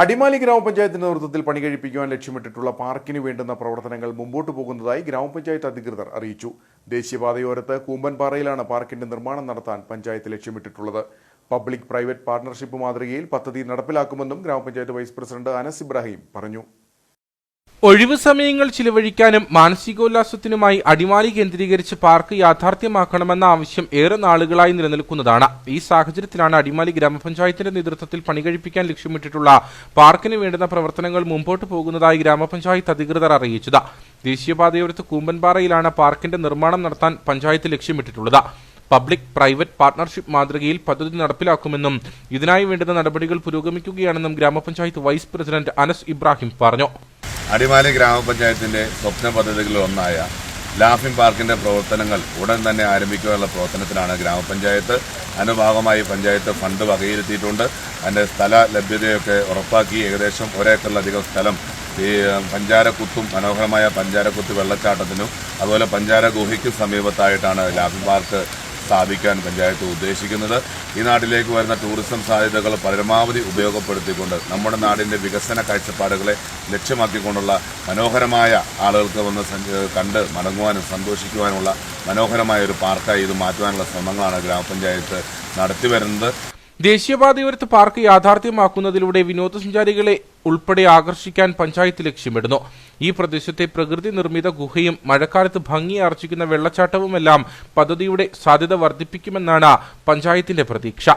അടിമാലി ഗ്രാമപഞ്ചായത്തിന്റെ നേതൃത്വത്തിൽ പണി കഴിപ്പിക്കുവാൻ ലക്ഷ്യമിട്ടിട്ടുള്ള പാർക്കിന് വേണ്ടുന്ന പ്രവർത്തനങ്ങൾ മുമ്പോട്ട് പോകുന്നതായി ഗ്രാമപഞ്ചായത്ത് അധികൃതർ അറിയിച്ചു. ദേശീയപാതയോരത്ത് കൂമ്പൻപാറയിലാണ് പാർക്കിന്റെ നിർമ്മാണം നടത്താൻ പഞ്ചായത്ത് ലക്ഷ്യമിട്ടിട്ടുള്ളത്. പബ്ലിക് പ്രൈവറ്റ് പാർട്ണർഷിപ്പ് മാതൃകയിൽ പദ്ധതി നടപ്പിലാക്കുമെന്നും ഗ്രാമപഞ്ചായത്ത് വൈസ് പ്രസിഡന്റ് അനസ് ഇബ്രാഹിം പറഞ്ഞു. ഒഴിവ് സമയങ്ങൾ ചിലവഴിക്കാനും മാനസികോല്ലാസത്തിനുമായി അടിമാലി കേന്ദ്രീകരിച്ച് പാർക്ക് യാഥാർത്ഥ്യമാക്കണമെന്ന ആവശ്യം ഏറെ നാളുകളായി നിലനിൽക്കുന്നതാണ്. ഈ സാഹചര്യത്തിലാണ് അടിമാലി ഗ്രാമപഞ്ചായത്തിന്റെ നേതൃത്വത്തിൽ പണികഴിപ്പിക്കാൻ ലക്ഷ്യമിട്ടിട്ടുള്ള പാർക്കിന് വേണ്ടുന്ന പ്രവർത്തനങ്ങൾ മുമ്പോട്ട് പോകുന്നതായി ഗ്രാമപഞ്ചായത്ത് അധികൃതർ അറിയിച്ചത്. ദേശീയപാതയോരത്ത് കൂമ്പൻപാറയിലാണ് പാർക്കിന്റെ നിർമ്മാണം നടത്താൻ പഞ്ചായത്ത് ലക്ഷ്യമിട്ടിട്ടുള്ളത്. പബ്ലിക് പ്രൈവറ്റ് പാർട്ണർഷിപ്പ് മാതൃകയിൽ പദ്ധതി നടപ്പിലാക്കുമെന്നും ഇതിനായി വേണ്ടുന്ന നടപടികൾ പുരോഗമിക്കുകയാണെന്നും ഗ്രാമപഞ്ചായത്ത് വൈസ് പ്രസിഡന്റ് അനസ് ഇബ്രാഹിം പറഞ്ഞു. അടിമാലി ഗ്രാമപഞ്ചായത്തിന്റെ സ്വപ്ന പദ്ധതികളിൽ ഒന്നായ ലാഫിംഗ് പാർക്കിന്റെ പ്രവർത്തനങ്ങൾ ഉടൻ തന്നെ ആരംഭിക്കാനുള്ള പ്രവർത്തനത്തിലാണ് ഗ്രാമപഞ്ചായത്ത്. അനുഭാഗമായി പഞ്ചായത്ത് ഫണ്ട് വകയിരുത്തിയിട്ടുണ്ട്. അതിന്റെ സ്ഥല ലഭ്യതയൊക്കെ ഉറപ്പാക്കി ഏകദേശം ഒരേക്കറിലധികം സ്ഥലം ഈ പഞ്ചാരക്കുത്തും മനോഹരമായ പഞ്ചാരക്കുത്ത് വെള്ളച്ചാട്ടത്തിനും അതുപോലെ പഞ്ചാര ഗുഹയ്ക്കും സമീപത്തായിട്ടാണ് ലാഫിംഗ് പാർക്ക് സ്ഥാപിക്കാൻ പഞ്ചായത്ത് ഉദ്ദേശിക്കുന്നത്. ഈ നാട്ടിലേക്ക് വരുന്ന ടൂറിസം സാധ്യതകൾ പരമാവധി ഉപയോഗപ്പെടുത്തിക്കൊണ്ട് നമ്മുടെ നാടിന്റെ വികസന കാഴ്ചപ്പാടുകളെ ലക്ഷ്യമാക്കിക്കൊണ്ടുള്ള മനോഹരമായ ആളുകൾക്ക് വന്ന് കണ്ട് മടങ്ങുവാനും സന്തോഷിക്കുവാനുമുള്ള മനോഹരമായ ഒരു പാർക്കായി ഇത് മാറ്റുവാനുള്ള ശ്രമങ്ങളാണ് ഗ്രാമപഞ്ചായത്ത് നടത്തിവരുന്നത്. ദേശീയപാതയോരത്ത് പാർക്ക് യാഥാർത്ഥ്യമാക്കുന്നതിലൂടെ വിനോദസഞ്ചാരികളെ ഉൾപ്പെടെ ആകർഷിക്കാൻ പഞ്ചായത്ത് ലക്ഷ്യമിടുന്നു. ഈ പ്രദേശത്തെ പ്രകൃതി നിർമ്മിത ഗുഹയും മഴക്കാലത്ത് ഭംഗി ആർജിക്കുന്ന വെള്ളച്ചാട്ടവുമെല്ലാം പദ്ധതിയുടെ സാധ്യത വർദ്ധിപ്പിക്കുമെന്നാണ് പഞ്ചായത്തിന്റെ പ്രതീക്ഷ.